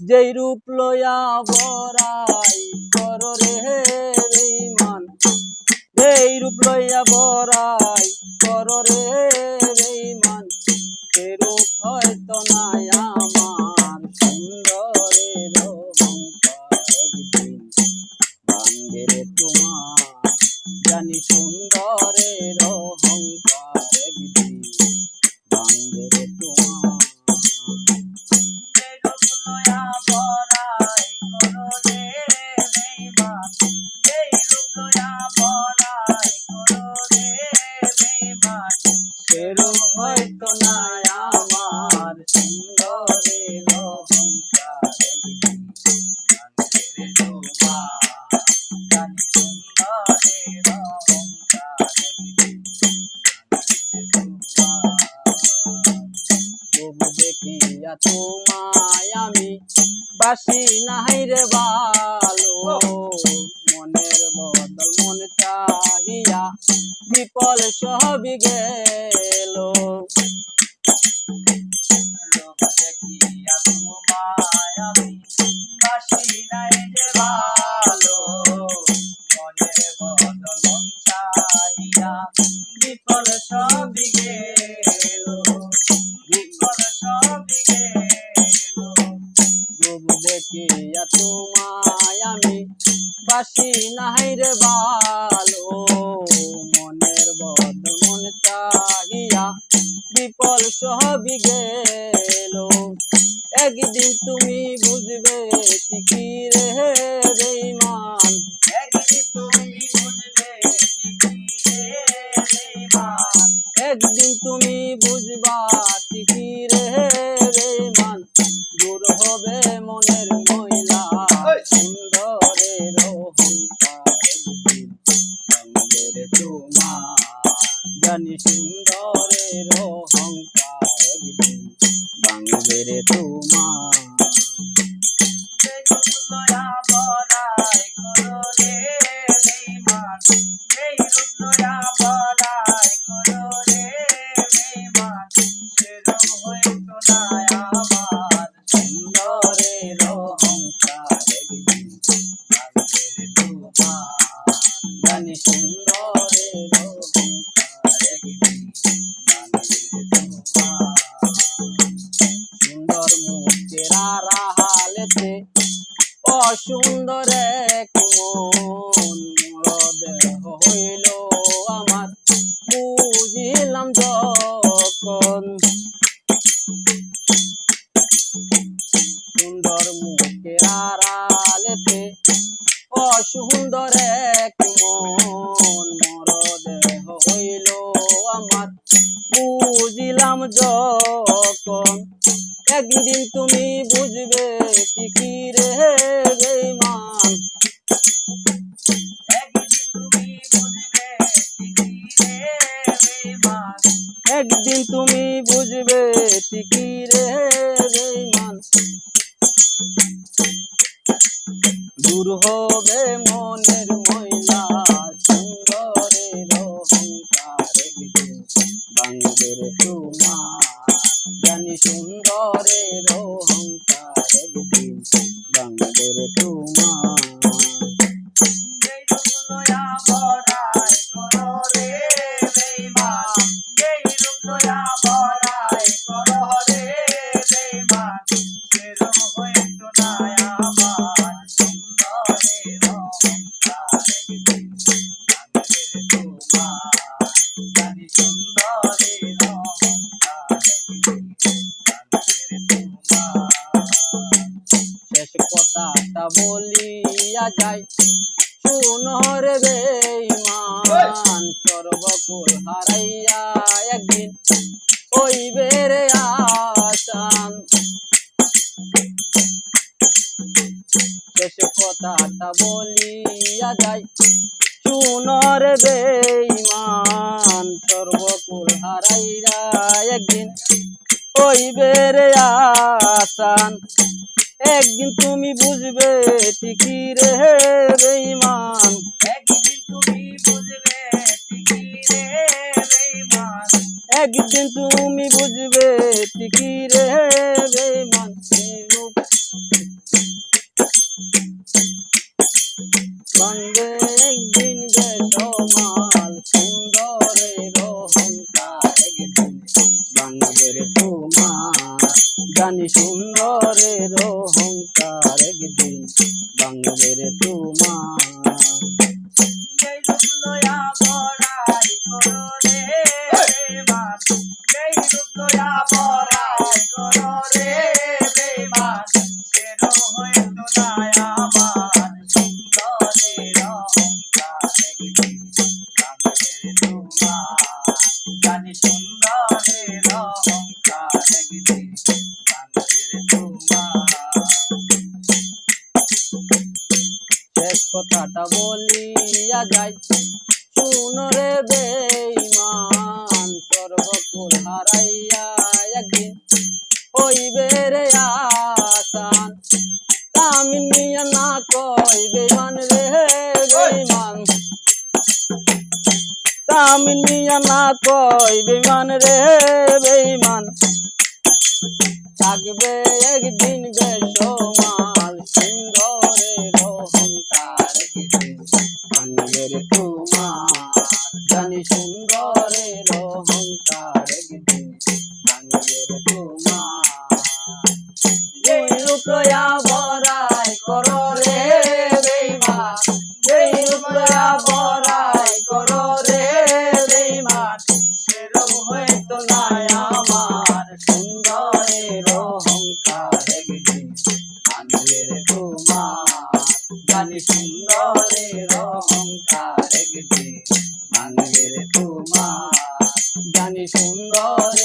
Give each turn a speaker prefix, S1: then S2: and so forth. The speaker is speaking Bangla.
S1: যেই রূপ লয়া বরাই কর রে বেইমান যেই রূপ লয়া বরাই কর রে মান সে রূপ হয়তো নাই আমার তোমায় আমি বাসি নাই রে ভালো মনের বদল মন চাহিয়া বিপল সবই গেল।
S2: তোমায় আমি বাসি নাই রে ভালো
S1: তোমায় আমি বাসি নাহাই রে ভালো মনের বদ মন চাহিয়া বিপল সহবি গেল। একদিন তুমি বুঝবে কি রে বেইমান অসুন্দর এক মন মর দেহ হইল আমার। বুঝিলাম যখন একদিন তুমি বুঝবে কি দূর হবে মনের ময়লা, সুন্দরের অহংকার একদিন ভাঙবে রে তোমার। জানি সুন্দরের অহংকার একদিন ভাঙবে রে তোমার।
S2: শেষ
S1: বলিয়া যাই শুনর বেইমান সর্বকুল হারাইয়া একদিন ওই বেড়ে আসান। শেষ কথাটা বলিয়া যাই শুনর বেইমান সর্বকুল হারাইয়া একদিন ওই বেড়ে আসান। একদিন তুমি বুঝবে টিকি রে রেমান একদিন
S2: তুমি বুঝবে টিকি রে রেমান
S1: একদিন তুমি বুঝবে ঠিকই রে বেঈমান। বান্ধে একদিন অহংকার একদিন বাংলার তোমার।
S2: যেই
S1: রূপ কথাটা বলিয়া যাই। শুনো রে বেঈমান, সর্বকুল হারাইয়া একদিন হইবে রে আসান। তামিন মিয়া না কই বেঈমান রে বেঈমান। তামিন মিয়া না কই বেঈমান রে বেঈমান। থাকবে একদিন বেসমাল তুমি সুন্দরের অহংকার একদিন ভাঙবে তোমার রূপয়া বরাই কর রে বেইমা যেই রূপয়া বরাই কর রে বেইমা সেরম হয়তো নাই আমার সুন্দরের অহংকার একদিন ভাঙবে তোমার জানি গান তোমার। জানি সুন্দর